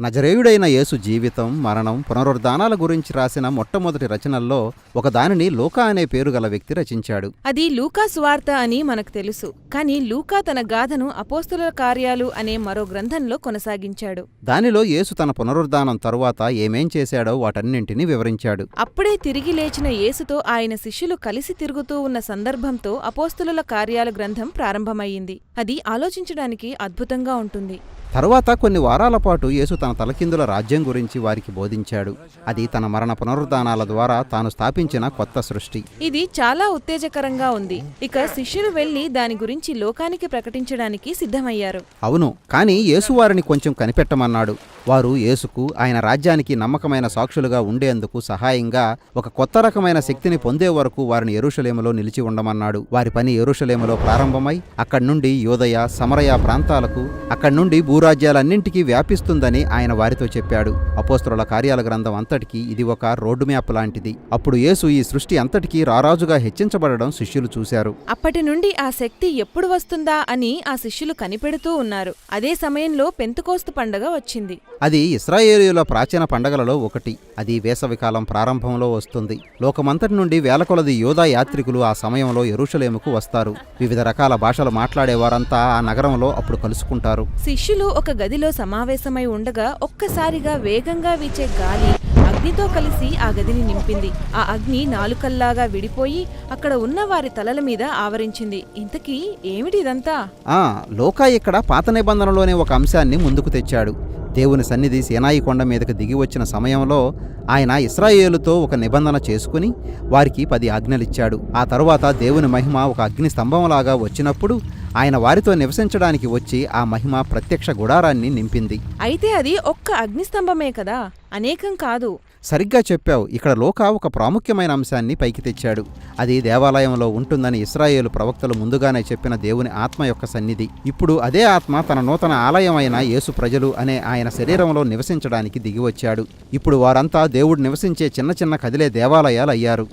నజరేయుడైన యేసు జీవితం మరణం పునరుద్ధానాల గురించి రాసిన మొట్టమొదటి రచనల్లో ఒక దానిని లూకా అనే పేరు గల వ్యక్తి రచించాడు. అది లూకా సువార్త అని మనకు తెలుసు. కానీ లూకా తన గాథను అపోస్తుల కార్యాలు అనే మరో గ్రంథంలో కొనసాగించాడు. దానిలో యేసు తన పునరుద్ధానం తరువాత ఏమేం చేశాడో వాటన్నింటినీ వివరించాడు. అప్పుడే తిరిగి లేచిన యేసుతో ఆయన శిష్యులు కలిసి తిరుగుతూ ఉన్న సందర్భంతో అపోస్తుల కార్యాల గ్రంథం ప్రారంభమయ్యింది. అది ఆలోచించడానికి అద్భుతంగా ఉంటుంది. తరువాత కొన్ని వారాల పాటు యేసు తన తలకిందుల రాజ్యం గురించి వారికి బోధించాడు. అది తన మరణ పునరుద్ధానాల ద్వారా తాను స్థాపించిన కొత్త సృష్టి. ఇది చాలా ఉత్తేజకరంగా ఉంది. ఇక శిష్యులు వెళ్ళి దాని గురించి లోకానికి ప్రకటించడానికి సిద్ధమయ్యారు. అవును కానీ యేసు వారిని కొంచెం కనిపెట్టమన్నాడు. వారు యేసుకు ఆయన రాజ్యానికి నమ్మకమైన సాక్షులుగా ఉండేందుకు సహాయంగా ఒక కొత్త రకమైన శక్తిని పొందే వరకు వారిని ఎరుషలేములో నిలిచి ఉండమన్నాడు. వారి పని ఎరుషలేములో ప్రారంభమై అక్కడి నుండి యోదయ సమరయ ప్రాంతాలకు అక్కడి నుండి భూరాజ్యాలన్నింటికీ వ్యాపిస్తుందని ఆయన వారితో చెప్పాడు. అపోస్తరుల కార్యాల గ్రంథం అంతటికీ ఇది ఒక రోడ్డు మ్యాప్ లాంటిది. అప్పుడు యేసు ఈ సృష్టి అంతటికీ రారాజుగా హెచ్చించబడడం శిష్యులు చూశారు. అప్పటి నుండి ఆ శక్తి ఎప్పుడు వస్తుందా అని ఆ శిష్యులు కనిపెడుతూ ఉన్నారు. అదే సమయంలో పెంతుకోస్తు పండగ వచ్చింది. అది ఇస్రాయేలీయుల ప్రాచీన పండగలలో ఒకటి. అది వేసవికాలం ప్రారంభంలో వస్తుంది. లోకమంతటి నుండి వేల కొలది యోధా యాత్రికులు ఆ సమయంలో ఎరుషలేముకు వస్తారు. వివిధ రకాల భాషలు మాట్లాడేవారంతా ఆ నగరంలో అప్పుడు కలుసుకుంటారు. శిష్యులు ఒక గదిలో సమావేశమై ఉండగా ఒక్కసారిగా వేగంగా వీచే గాలి అగ్నితో కలిసి ఆ గదిని నింపింది. ఆ అగ్ని నాలుకల్లాగా విడిపోయి అక్కడ ఉన్న వారి తలల మీద ఆవరించింది. ఇంతకీ ఏమిటి ఇదంతా? ఆ లోకా ఇక్కడ పాత నిబంధనలోనే ఒక అంశాన్ని ముందుకు తెచ్చాడు. దేవుని సన్నిధి సేనాయి కొండ మీదకు దిగి వచ్చిన సమయంలో ఆయన ఇస్రాయేలుతో ఒక నిబంధన చేసుకుని వారికి పది ఆజ్ఞలిచ్చాడు. ఆ తరువాత దేవుని మహిమ ఒక అగ్ని స్తంభంలాగా వచ్చినప్పుడు ఆయన వారితో నివసించడానికి వచ్చి ఆ మహిమ ప్రత్యక్ష గుడారాన్ని నింపింది. అయితే అది ఒక్క అగ్నిస్తంభమే కదా? అనేకం కాదు. సరిగ్గా చెప్పావు. ఇక్కడ లోక ఒక ప్రాముఖ్యమైన అంశాన్ని పైకి తెచ్చాడు. అది దేవాలయంలో ఉంటుందని ఇస్రాయేలు ప్రవక్తలు ముందుగానే చెప్పిన దేవుని ఆత్మ యొక్క సన్నిధి. ఇప్పుడు అదే ఆత్మ తన నూతన ఆలయం అయిన యేసు ప్రజలు అనే ఆయన శరీరంలో నివసించడానికి దిగివచ్చాడు ఇప్పుడు వారంతా దేవుడు నివసించే చిన్న చిన్న కదిలే దేవాలయాలు అయ్యారు.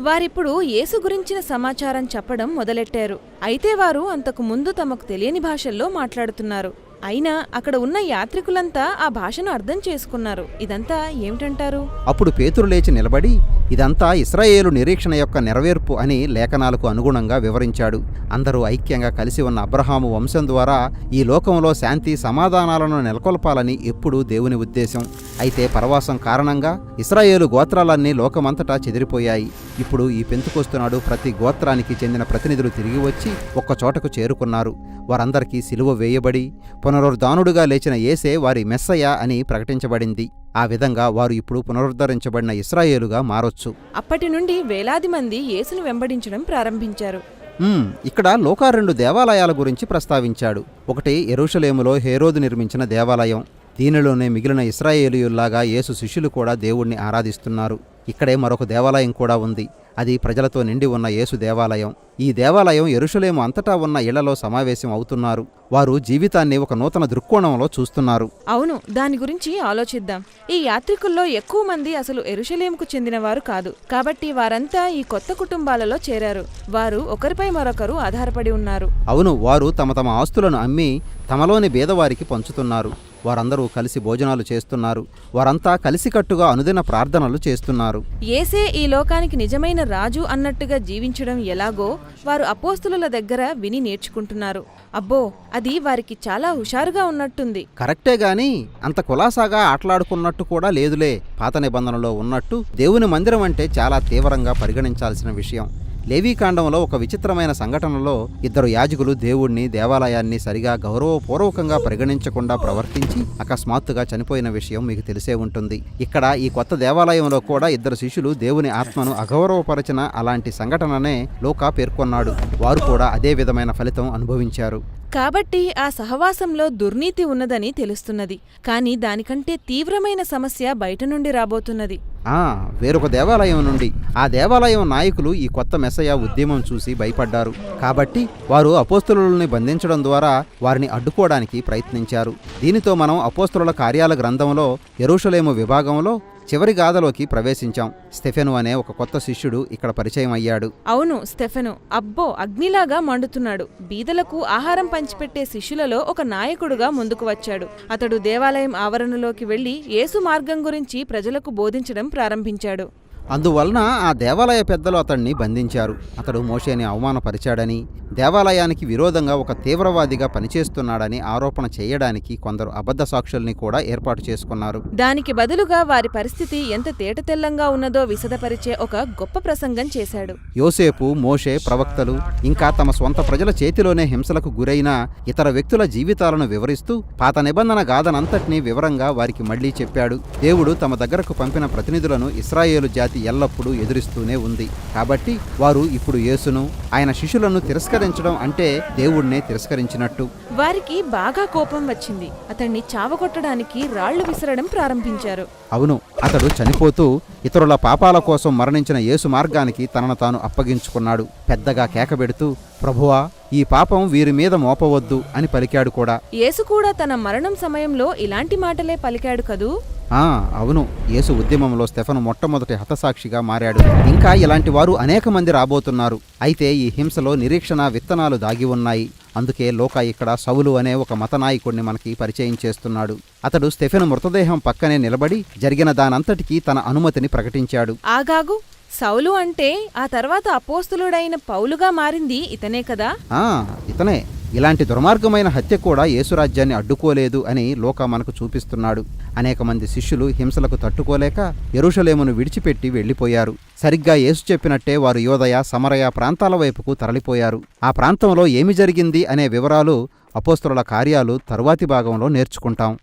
వారిప్పుడు యేసు గురించిన సమాచారం చెప్పడం మొదలెట్టారు. అయితే వారు అంతకు ముందు తమకు తెలియని భాషల్లో మాట్లాడుతున్నారు. అయినా అక్కడ ఉన్న యాత్రికులంతా ఆ భాషను అర్థం చేసుకున్నారు. ఇదంతా ఏమిటంటారు? అప్పుడు పేతురు లేచి నిలబడి ఇదంతా ఇస్రాయేలు నిరీక్షణ యొక్క నెరవేర్పు అని లేఖనాలకు అనుగుణంగా వివరించాడు. అందరూ ఐక్యంగా కలిసి ఉన్న అబ్రహాము వంశం ద్వారా ఈ లోకంలో శాంతి సమాధానాలను నెలకొల్పాలని ఎప్పుడూ దేవుని ఉద్దేశం. అయితే పరవాసం కారణంగా ఇస్రాయేలు గోత్రాలన్నీ లోకమంతటా చెదిరిపోయాయి. ఇప్పుడు ఈ పెంతుకొస్తున్నాడు ప్రతి గోత్రానికి చెందిన ప్రతినిధులు తిరిగి వచ్చి ఒక్క చోటకు చేరుకున్నారు. వారందరికీ సిలువ వేయబడి పునరుద్ధానుడుగా లేచిన యేసే వారి మెస్సయ అని ప్రకటించబడింది. ఆ విధంగా వారు ఇప్పుడు పునరుద్ధరించబడిన ఇస్రాయేలుగా మారొచ్చు. అప్పటి నుండి వేలాది మంది యేసును వెంబడించడం ప్రారంభించారు. ఇక్కడ లోకా రెండు దేవాలయాల గురించి ప్రస్తావించాడు. ఒకటి ఎరుషలేములో హేరోదు నిర్మించిన దేవాలయం. దీనిలోనే మిగిలిన ఇస్రాయేలీయుల్లాగా యేసు శిష్యులు కూడా దేవుణ్ణి ఆరాధిస్తున్నారు. ఇక్కడే మరొక దేవాలయం కూడా ఉంది. అది ప్రజలతో నిండి ఉన్న యేసు దేవాలయం. ఈ దేవాలయం ఎరుషలేము అంతటా ఉన్న ఇళ్ళలో సమావేశం అవుతున్నారు. వారు జీవితాన్ని ఒక నూతన దృక్కోణంలో చూస్తున్నారు. అవును దాని గురించి ఆలోచిద్దాం. ఈ యాత్రికుల్లో ఎక్కువ మంది అసలు ఎరుషలేంకు చెందినవారు కాదు. కాబట్టి వారంతా ఈ కొత్త కుటుంబాలలో చేరారు. వారు ఒకరిపై మరొకరు ఆధారపడి ఉన్నారు. అవును వారు తమ తమ ఆస్తులను అమ్మి తమలోని బీదవారికి పంచుతున్నారు. వారందరూ కలిసి భోజనాలు చేస్తున్నారు. వారంతా కలిసికట్టుగా అనుదిన ప్రార్థనలు చేస్తున్నారు. ఏసే ఈ లోకానికి నిజమైన రాజు అన్నట్టుగా జీవించడం ఎలాగో వారు అపోస్తుల దగ్గర విని నేర్చుకుంటున్నారు. అబ్బో అది వారికి చాలా హుషారుగా ఉన్నట్టుంది. కరెక్టే గాని అంత కులాసాగా ఆటలాడుకున్నట్టు కూడా లేదులే. పాత నిబంధనలో ఉన్నట్టు దేవుని మందిరం అంటే చాలా తీవ్రంగా పరిగణించాల్సిన విషయం. లేవీకాండంలో ఒక విచిత్రమైన సంఘటనలో ఇద్దరు యాజకులు దేవుణ్ణి దేవాలయాన్ని సరిగా గౌరవపూర్వకంగా పరిగణించకుండా ప్రవర్తించి అకస్మాత్తుగా చనిపోయిన విషయం మీకు తెలిసే ఉంటుంది. ఇక్కడ ఈ కొత్త దేవాలయంలో కూడా ఇద్దరు శిష్యులు దేవుని ఆత్మను అగౌరవపరచిన అలాంటి సంఘటననే లోకా పేర్కొన్నాడు. వారు కూడా అదే విధమైన ఫలితం అనుభవించారు. కాబట్టి ఆ సహవాసంలో దుర్నీతి ఉన్నదని తెలుస్తున్నది. కాని దానికంటే తీవ్రమైన సమస్య బయట నుండి రాబోతున్నది. ఆ వేరొక దేవాలయం నుండి. ఆ దేవాలయం నాయకులు ఈ కొత్త మెసయ ఉద్యమం చూసి భయపడ్డారు. కాబట్టి వారు అపోస్తులని బంధించడం ద్వారా వారిని అడ్డుకోవడానికి ప్రయత్నించారు. దీనితో మనం అపోస్తుల కార్యాల గ్రంథంలో ఎరుషలేము విభాగంలో చివరి గాథలోకి ప్రవేశించాం. స్టెఫెను అనే ఒక కొత్త శిష్యుడు ఇక్కడ పరిచయం అయ్యాడు. అవును స్టెఫెను. అబ్బో అగ్నిలాగా మండుతున్నాడు. బీదలకు ఆహారం పంచిపెట్టే శిష్యులలో ఒక నాయకుడుగా ముందుకు వచ్చాడు. అతడు దేవాలయం ఆవరణలోకి వెళ్ళి యేసు మార్గం గురించి ప్రజలకు బోధించడం ప్రారంభించాడు. అందువలన ఆ దేవాలయ పెద్దలు అతన్ని బంధించారు. అతడు మోషేని అవమానపరిచాడని దేవాలయానికి విరోధంగా ఒక తీవ్రవాదిగా పనిచేస్తున్నాడని ఆరోపణ చేయడానికి కొందరు అబద్ధ సాక్షుల్ని కూడా ఏర్పాటు చేసుకున్నారు. దానికి బదులుగా వారి పరిస్థితి ఎంత తేటతెల్లంగా ఉన్నదో విశదపరిచే ఒక గొప్ప ప్రసంగం చేశాడు. యోసేపు మోషే ప్రవక్తలు ఇంకా తమ స్వంత ప్రజల చేతిలోనే హింసలకు గురైన ఇతర వ్యక్తుల జీవితాలను వివరిస్తూ పాత నిబంధన గాథనంతటినీ వివరంగా వారికి మళ్ళీ చెప్పాడు. దేవుడు తమ దగ్గరకు పంపిన ప్రతినిధులను ఇస్రాయేలు జాతి ఎల్లప్పుడూ ఎదురిస్తూనే ఉంది. కాబట్టి వారు ఇప్పుడు యేసును ఆయన శిష్యులను తిరస్కరించడం అంటే దేవుణ్ణే తిరస్కరించినట్టు. వారికి బాగా కోపం వచ్చింది. అతన్ని చావగొట్టడానికి రాళ్ళు విసరడం ప్రారంభించారు. అవును అతడు చనిపోతూ ఇతరుల పాపాల కోసం మరణించిన యేసు మార్గానికి తనను తాను అప్పగించుకున్నాడు. పెద్దగా కేకబెడుతూ ప్రభువా ఈ పాపం వీరి మీద మోపవద్దు అని పలికాడు కూడా. యేసు కూడా తన మరణం సమయంలో ఇలాంటి మాటలే పలికాడు కదూ? అవును. యేసు ఉద్యమంలో స్టెఫను మొట్టమొదటి హతసాక్షిగా మారాడు. ఇంకా ఇలాంటి వారు అనేక మంది రాబోతున్నారు. అయితే ఈ హింసలో నిరీక్షణ విత్తనాలు దాగి ఉన్నాయి. అందుకే లోక ఇక్కడ సౌలు అనే ఒక మత నాయకుడిని మనకి పరిచయం చేస్తున్నాడు. అతడు స్టెఫెను మృతదేహం పక్కనే నిలబడి జరిగిన దానంతటికీ తన అనుమతిని ప్రకటించాడు. ఆగాగు సౌలు అంటే ఆ తర్వాత అపోస్తులుడైన పౌలుగా మారింది ఇతనే కదా? ఆ ఇతనే. ఇలాంటి దుర్మార్గమైన హత్య కూడా యేసురాజ్యాన్ని అడ్డుకోలేదు అని లోక మనకు చూపిస్తున్నాడు. అనేక మంది శిష్యులు హింసలకు తట్టుకోలేక ఎరుషలేమును విడిచిపెట్టి వెళ్ళిపోయారు. సరిగ్గా యేసు చెప్పినట్టే వారు యోదయ సమరయ ప్రాంతాల వైపుకు తరలిపోయారు. ఆ ప్రాంతంలో ఏమి జరిగింది అనే వివరాలు అపోస్తుల కార్యాలు తరువాతి భాగంలో నేర్చుకుంటాం.